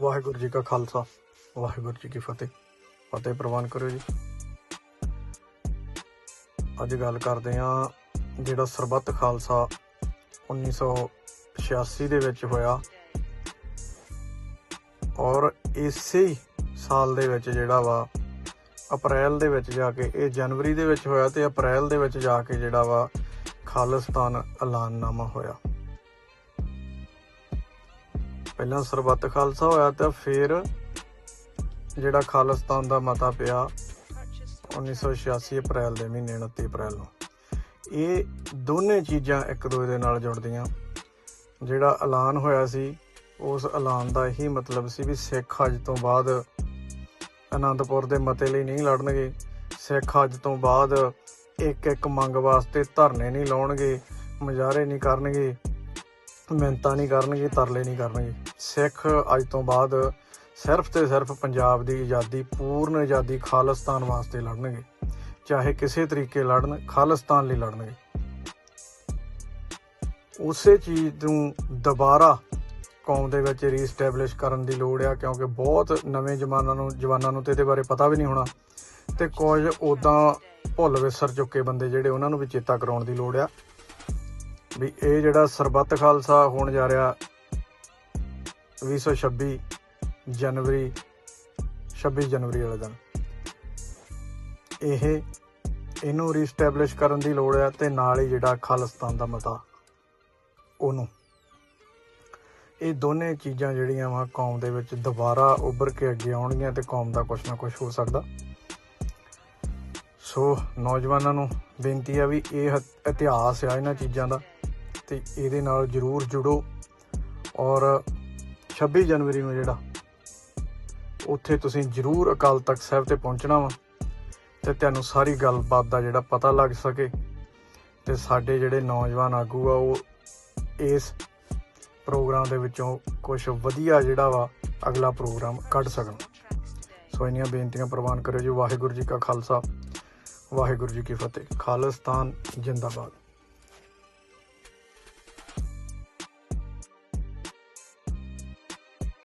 ਵਾਹਿਗੁਰੂ ਜੀ ਕਾ ਖਾਲਸਾ, ਵਾਹਿਗੁਰੂ ਜੀ ਕੀ ਫਤਿਹ। ਫਤਿਹ ਪ੍ਰਵਾਨ ਕਰੋ ਜੀ। ਅੱਜ ਗੱਲ ਕਰਦੇ ਹਾਂ ਜਿਹੜਾ ਸਰਬੱਤ ਖਾਲਸਾ 1986 ਦੇ ਵਿੱਚ ਹੋਇਆ ਔਰ ਇਸੇ ਸਾਲ ਦੇ ਵਿੱਚ ਜਿਹੜਾ ਵਾ, ਅਪ੍ਰੈਲ ਦੇ ਵਿੱਚ ਜਾ ਕੇ, ਇਹ ਜਨਵਰੀ ਦੇ ਵਿੱਚ ਹੋਇਆ ਤੇ ਅਪ੍ਰੈਲ ਦੇ ਵਿੱਚ ਜਾ ਕੇ ਜਿਹੜਾ ਵਾ ਖਾਲਿਸਤਾਨ ਐਲਾਨਨਾਮਾ ਹੋਇਆ। ਪਹਿਲਾਂ ਸਰਬੱਤ ਖਾਲਸਾ ਹੋਇਆ ਤਾਂ ਫਿਰ ਜਿਹੜਾ ਖਾਲਿਸਤਾਨ ਦਾ ਮਤਾ ਪਿਆ 1986 ਅਪ੍ਰੈਲ ਦੇ ਮਹੀਨੇ 29 ਅਪ੍ਰੈਲ ਨੂੰ। ਇਹ ਦੋਨੇ ਚੀਜ਼ਾਂ ਇੱਕ ਦੂਜੇ ਦੇ ਨਾਲ ਜੁੜਦੀਆਂ। ਜਿਹੜਾ ਐਲਾਨ ਹੋਇਆ ਸੀ, ਉਸ ਐਲਾਨ ਦਾ ਇਹੀ ਮਤਲਬ ਸੀ ਵੀ ਸਿੱਖ ਅੱਜ ਤੋਂ ਬਾਅਦ ਅਨੰਦਪੁਰ ਦੇ ਮਤੇ ਲਈ ਨਹੀਂ ਲੜਨਗੇ। ਸਿੱਖ ਅੱਜ ਤੋਂ ਬਾਅਦ ਇੱਕ ਇੱਕ ਮੰਗ ਵਾਸਤੇ ਧਰਨੇ ਨਹੀਂ ਲਾਉਣਗੇ, ਮੁਜ਼ਾਹਰੇ ਨਹੀਂ ਕਰਨਗੇ। ਮਿਹਨਤਾਂ ਨਹੀਂ ਕਰਨਗੇ, ਤਰਲੇ ਨਹੀਂ ਕਰਨਗੇ। ਸਿੱਖ ਅੱਜ ਤੋਂ ਬਾਅਦ ਸਿਰਫ ਤੇ ਸਿਰਫ ਪੰਜਾਬ ਦੀ ਆਜ਼ਾਦੀ, ਪੂਰਨ ਆਜ਼ਾਦੀ ਖਾਲਿਸਤਾਨ ਵਾਸਤੇ ਲੜਨਗੇ। ਚਾਹੇ ਕਿਸੇ ਤਰੀਕੇ ਲੜਨ, ਖਾਲਿਸਤਾਨ ਲਈ ਲੜਨਗੇ। ਉਸੇ ਚੀਜ਼ ਨੂੰ ਦੁਬਾਰਾ ਕੌਮ ਦੇ ਵਿੱਚ ਰੀਸਟੈਬਲਿਸ਼ ਕਰਨ ਦੀ ਲੋੜ ਆ, ਕਿਉਂਕਿ ਬਹੁਤ ਨਵੇਂ ਜਮਾਨਾਂ ਨੂੰ, ਜਵਾਨਾਂ ਨੂੰ ਤੇ ਇਹਦੇ ਬਾਰੇ ਪਤਾ ਵੀ ਨਹੀਂ ਹੋਣਾ। ਤੇ ਕੁਝ ਉਦਾਂ ਭੁੱਲ ਵਿਸਰ ਚੁੱਕੇ ਬੰਦੇ ਜਿਹੜੇ ਉਹਨਾਂ ਨੂੰ ਵੀ ਚੇਤਾ ਕਰਾਉਣ ਦੀ ਲੋੜ ਆ। ਵੀ ਇਹ ਜਿਹੜਾ ਸਰਬੱਤ ਖਾਲਸਾ ਹੋਣ ਜਾ ਰਿਹਾ 2026 ਜਨਵਰੀ 26 ਜਨਵਰੀ ਵਾਲੇ ਦਿਨ। ਇਹ ਇਹਨੂੰ ਰੀਸਟੈਬਲਿਸ਼ ਕਰਨ ਦੀ ਲੋੜ ਹੈ ਤੇ ਨਾਲ ਹੀ ਜਿਹੜਾ ਖਾਲਿਸਤਾਨ ਦਾ ਮਤਾ, ਉਹਨੂੰ। ਇਹ ਦੋਨੇ ਚੀਜ਼ਾਂ ਜਿਹੜੀਆਂ ਵਾ ਕੌਮ ਦੇ ਵਿੱਚ ਦੁਬਾਰਾ ਉੱਭਰ ਕੇ ਅੱਗੇ ਆਉਣਗੀਆਂ ਤੇ ਕੌਮ ਦਾ ਕੁਝ ਨਾ ਕੁਝ ਹੋ ਸਕਦਾ। ਸੋ ਨੌਜਵਾਨਾਂ ਨੂੰ ਬੇਨਤੀ ਆ ਵੀ ਇਹ ਇਤਿਹਾਸ ਆ ਇਹਨਾਂ ਚੀਜ਼ਾਂ ਦਾ। ਤੇ ਇਹਦੇ ਨਾਲ ਜਰੂਰ ਜੁੜੋ। ਔਰ 26 ਜਨਵਰੀ ਨੂੰ ਜਿਹੜਾ, ਉੱਥੇ ਤੁਸੀਂ ਜਰੂਰ ਅਕਾਲ ਤਖਤ ਸਾਹਿਬ ਤੇ ਪਹੁੰਚਣਾ ਵਾ ਤੇ ਤੁਹਾਨੂੰ ਸਾਰੀ ਗੱਲਬਾਤ ਦਾ ਜਿਹੜਾ ਪਤਾ ਲੱਗ ਸਕੇ ਤੇ ਸਾਡੇ ਜਿਹੜੇ ਨੌਜਵਾਨ ਆਗੂ ਆ, ਉਹ ਇਸ ਪ੍ਰੋਗਰਾਮ ਦੇ ਵਿੱਚੋਂ ਕੁਝ ਵਧੀਆ ਜਿਹੜਾ ਵਾ ਅਗਲਾ ਪ੍ਰੋਗਰਾਮ ਕੱਢ ਸਕਣ। ਸੋ ਇੰਨੀਆਂ ਬੇਨਤੀਆਂ ਪ੍ਰਵਾਨ ਕਰਿਓ ਜੀ, ਵਾਹਿਗੁਰੂ ਜੀ ਕਾ ਖਾਲਸਾ, ਵਾਹਿਗੁਰੂ ਜੀ ਕੀ ਫਤਿਹ। ਖਾਲਿਸਤਾਨ ਜਿੰਦਾਬਾਦ।